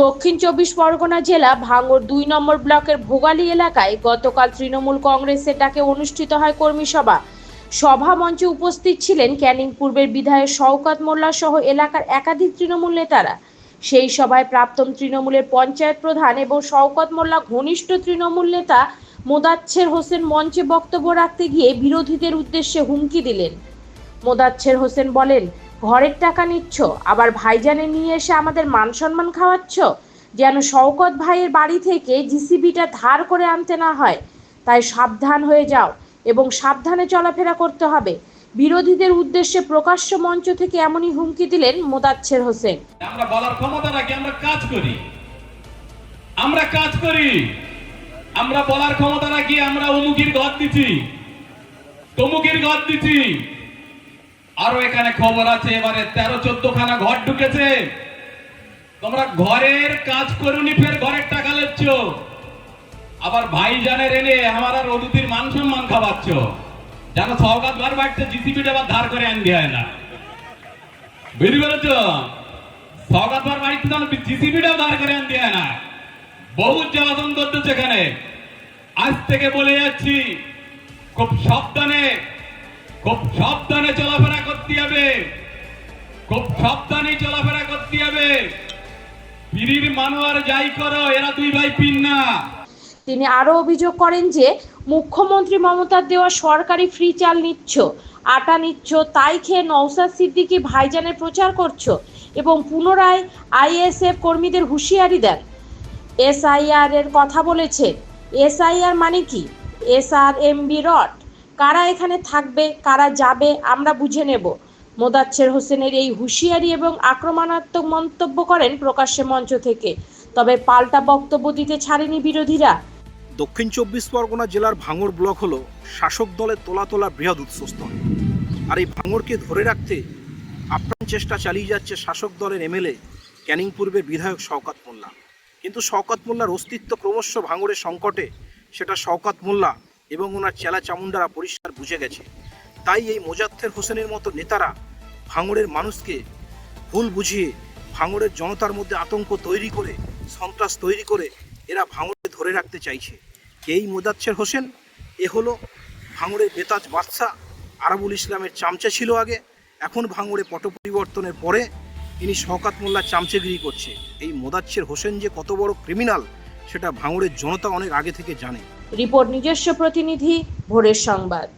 দক্ষিণ চব্বিশ পরগনা জেলা ভাঙড় দুই নম্বর ব্লকের ভোগালী এলাকায় গতকাল তৃণমূল কংগ্রেসের ডাকে অনুষ্ঠিত হয় কর্মী সভা। সভা মঞ্চে উপস্থিত ছিলেন ক্যানিং পূর্বের বিধায়ক শওকত মোল্লা সহ এলাকার একাধিক তৃণমূল নেতারা। সেই সভায় প্রাক্তন তৃণমূলের পঞ্চায়েত প্রধান এবং শওকত মোল্লা ঘনিষ্ঠ তৃণমূল নেতা মোদাচ্ছের হোসেন মঞ্চে বক্তব্য রাখতে গিয়ে বিরোধীদের উদ্দেশ্যে হুমকি দিলেন। মোদাচ্ছের হোসেন বলেন ঘরের টাকা নিচ্ছ, আবার ভাইজানে নিয়ে এসে আমাদের মান সম্মান খাওয়াচ্ছ? যেন শওকত ভাইয়ের বাড়ি থেকে জিসিবিটা ধার করে আনতে না হয়। তাই সাবধান হয়ে যাও এবং সাবধানে চলাফেরা করতে হবে। বিরোধীদের উদ্দেশ্যে প্রকাশ্য মঞ্চ থেকে এমনই হুমকি দিলেন মোদাচ্ছের হোসেন। আমরা বলার ক্ষমতা রাখি, আমরা কাজ করি। আমরা কাজ করি। আমরা বলার ক্ষমতা রাখি, আমরা অমুকির ঘর দিচ্ছি। তমুকির ঘর দিচ্ছি। আরও এখানে খবর আছে, এবারে তেরো চোদ্দ খানা ঘর ঢুকেছে। তোমরা ঘরের কাজ করুনি, ফের ঘরের টাকা লেচ্ছ। আবার ভাইজানের এনে আমার আর অদুতির মান সম্মান খাওয়াচ্ছ। যেন সৌগাত ঘর বাড়ছে জিসিবিটা আবার ধার করে আনতে হয় না। বুঝতে পেরেছ? সৌগাত ঘর বাড়িতে জিসিবিটাও ধার করে আনতে হয় না। বহু জ্বালাতন করতেছে এখানে। আজ থেকে বলে যাচ্ছি, খুব সাবধানে খুব সাবধানে চলাফেরা করতে হবে। খুব সাবধানে চলাফেরা করতে হবে। পিড়ির মানুয়ার যাই করো, এরা দুই ভাই পিন না। তিনি আরও অভিযোগ করেন যে, মুখ্যমন্ত্রী মমতার দেওয়া সরকারি ফ্রি চাল নিচ্ছ, আটা নিচ্ছ, তাই খেয়ে নওসাদ সিদ্দিকী ভাইজানের প্রচার করছ এবং পুনরায় আইএসএফ কর্মীদের হুঁশিয়ারি দেন। এসআইআর এর কথা বলেছেন এসআইআর মানে কি? MB rod. কারা এখানে থাকবে, কারা যাবে, আমরা বুঝে নেব। মোদাচ্ছের হোসেনের এই হুঁশিয়ারি এবং আক্রমণাত্মক মন্তব্য করেন প্রকাশ্যে মঞ্চ থেকে। তবে পাল্টা বক্তব্য দিতে ছাড়েনি বিরোধীরা। দক্ষিণ চব্বিশ পরগনা জেলার ভাঙর ব্লক হলো শাসক দলের তোলা তোলা বৃহৎ উৎসস্থল আর এই ভাঙরকে ধরে রাখতে আপ্রাণ চেষ্টা চালিয়ে যাচ্ছে শাসক দলের এমএলএ, ক্যানিং পূর্বের বিধায়ক শওকাত মোল্লা। কিন্তু শওকাত মোল্লার অস্তিত্ব ক্রমশ ভাঙড়ের সংকটে, সেটা শওকাত মোল্লা এবং ওনার চেলা চামুন্ডারা পরিষ্কার বুঝে গেছে। তাই এই মোজাত্তের হোসেনের মতো নেতারা ভাঙড়ের মানুষকে ভুল বুঝিয়ে ভাঙড়ের জনতার মধ্যে আতঙ্ক তৈরি করে, সন্ত্রাস তৈরি করে এরা ভাঙড়ে ধরে রাখতে চাইছে। এই মোদাচ্ছের হোসেন, এ হলো ভাঙড়ের বেতাজ বাদশা আরাবুল ইসলামের চামচা ছিল আগে, এখন ভাঙড়ে পট পরিবর্তনের পরে ইনি শওকাত মোল্লা চামচেগিরি করছে। এই মোদাচ্ছের হোসেন যে কত বড় ক্রিমিনাল সেটা ভাঙড়ের জনতা অনেক আগে থেকে জানে। রিপোর্ট নিজস্ব প্রতিনিধি ভোরের সংবাদ।